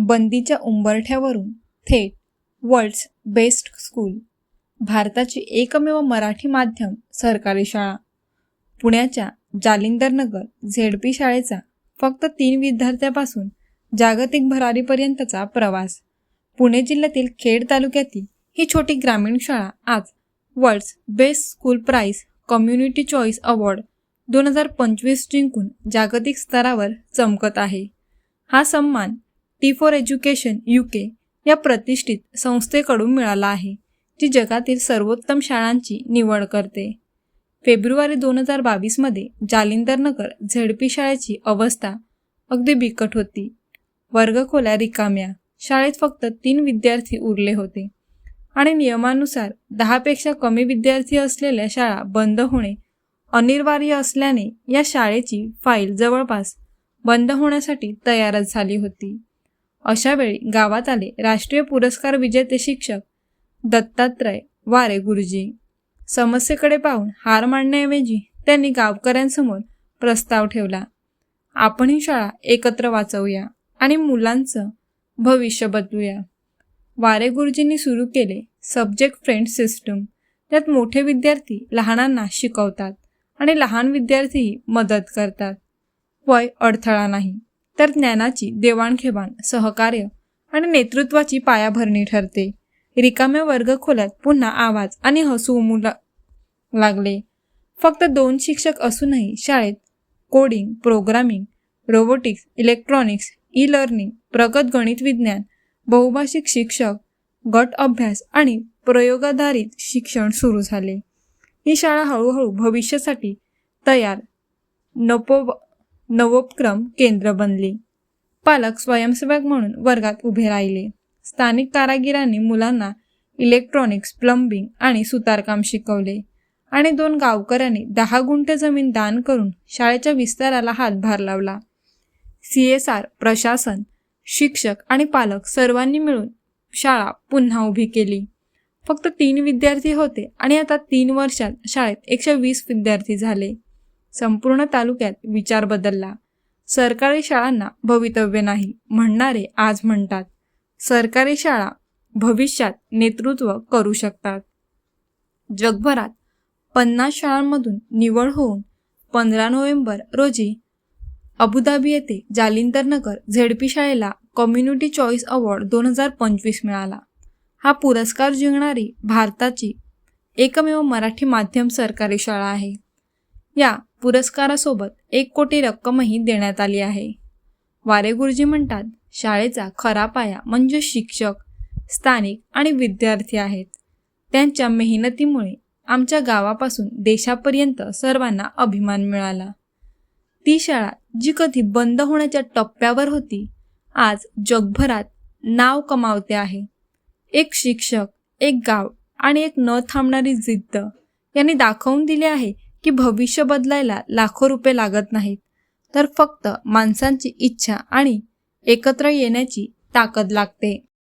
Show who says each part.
Speaker 1: बंदीच्या उंबरठ्यावरून थेट world's best school भारताची एकमेव मराठी माध्यम सरकारी शाळा पुण्याच्या जालिंदर नगर झेडपी शाळेचा फक्त तीन विद्यार्थ्यापासून जागतिक भरारीपर्यंतचा प्रवास. पुणे जिल्ह्यातील खेड तालुक्यातील ही छोटी ग्रामीण शाळा आज world's best school prize community choice award दोन हजार पंचवीस जिंकून जागतिक स्तरावर चमकत आहे. हा सन्मान T for education U K या प्रतिष्ठित संस्थेकडून मिळाला आहे जी जगातील सर्वोत्तम शाळांची निवड करते. फेब्रुवारी दोन हजार बावीसमध्ये जालिंदरनगर झेडपी शाळेची अवस्था अगदी बिकट होती. वर्गखोल्या रिकाम्या शाळेत फक्त तीन विद्यार्थी उरले होते आणि नियमानुसार दहापेक्षा कमी विद्यार्थी असलेल्या शाळा बंद होणे अनिवार्य असल्याने या शाळेची फाईल जवळपास बंद होण्यासाठी तयारच झाली होती. अशावेळी गावात आले राष्ट्रीय पुरस्कार विजेते शिक्षक दत्तात्रय वारे गुरुजी. समस्येकडे पाहून हार मांडण्याऐवजी त्यांनी गावकऱ्यांसमोर प्रस्ताव ठेवला. आपण ही शाळा एकत्र वाचवूया आणि मुलांचं भविष्य बदलूया. वारे गुरुजींनी सुरू केले सब्जेक्ट फ्रेंड सिस्टम त्यात मोठे विद्यार्थी लहानांना शिकवतात आणि लहान विद्यार्थीही मदत करतात. वय अडथळा नाही. तर ज्ञानाची देवाणघेवाण सहकार्य आणि नेतृत्वाची पायाभरणी ठरते. रिकाम्या वर्गखोल्यात पुन्हा आवाज आणि हसू उमू लागले. फक्त दोन शिक्षक असूनही शाळेत coding programming robotics electronics e learning प्रगत गणित विज्ञान बहुभाषिक शिक्षक गट अभ्यास आणि प्रयोगाधारित शिक्षण सुरू झाले. ही शाळा हळूहळू भविष्यासाठी तयार नपो नवोपक्रम केंद्र बनली. पालक स्वयंसेवक म्हणून वर्गात उभे राहिले. स्थानिक कारागिरांनी मुलांना इलेक्ट्रॉनिक्स प्लंबिंग आणि सुतारकाम शिकवले आणि दोन गावकऱ्यांनी दहा गुंठे जमीन दान करून शाळेच्या विस्ताराला हातभार लावला. सी एस आर प्रशासन शिक्षक आणि पालक सर्वांनी मिळून शाळा पुन्हा उभी केली. फक्त तीन विद्यार्थी होते आणि आता तीन वर्षात शाळेत एकशे वीस विद्यार्थी झाले. संपूर्ण तालुक्यात विचार बदलला. सरकारी शाळांना भवितव्य नाही म्हणणारे आज म्हणतात. सरकारी शाळा भविष्यात नेतृत्व करू शकतात. जगभरात पन्नास शाळांमधून निवड होऊन पंधरा नोव्हेंबर रोजी अबुधाबी येथे जालिंदरनगर झेडपी शाळेला कम्युनिटी चॉईस अवॉर्ड दोन हजार पंचवीस मिळाला. हा पुरस्कार जिंकणारी भारताची एकमेव मराठी माध्यम सरकारी शाळा आहे. या पुरस्कारासोबत एक कोटी रक्कमही देण्यात आली आहे. वारे गुरुजी म्हणतात शाळेचा खरा पाया म्हणजे शिक्षक स्थानिक आणि विद्यार्थी आहेत. त्यांच्या मेहनतीमुळे आमच्या गावापासून देशापर्यंत सर्वांना अभिमान मिळाला. ती शाळा जी कधी बंद होण्याच्या टप्प्यावर होती आज जगभरात नाव कमावते आहे. एक शिक्षक एक गाव आणि एक न थांबणारी जिद्द यांनी दाखवून दिले आहे की भविष्य बदलायला लाखो रुपये लागत नाहीत. तर फक्त माणसांची इच्छा आणि एकत्र येण्याची ताकद लागते.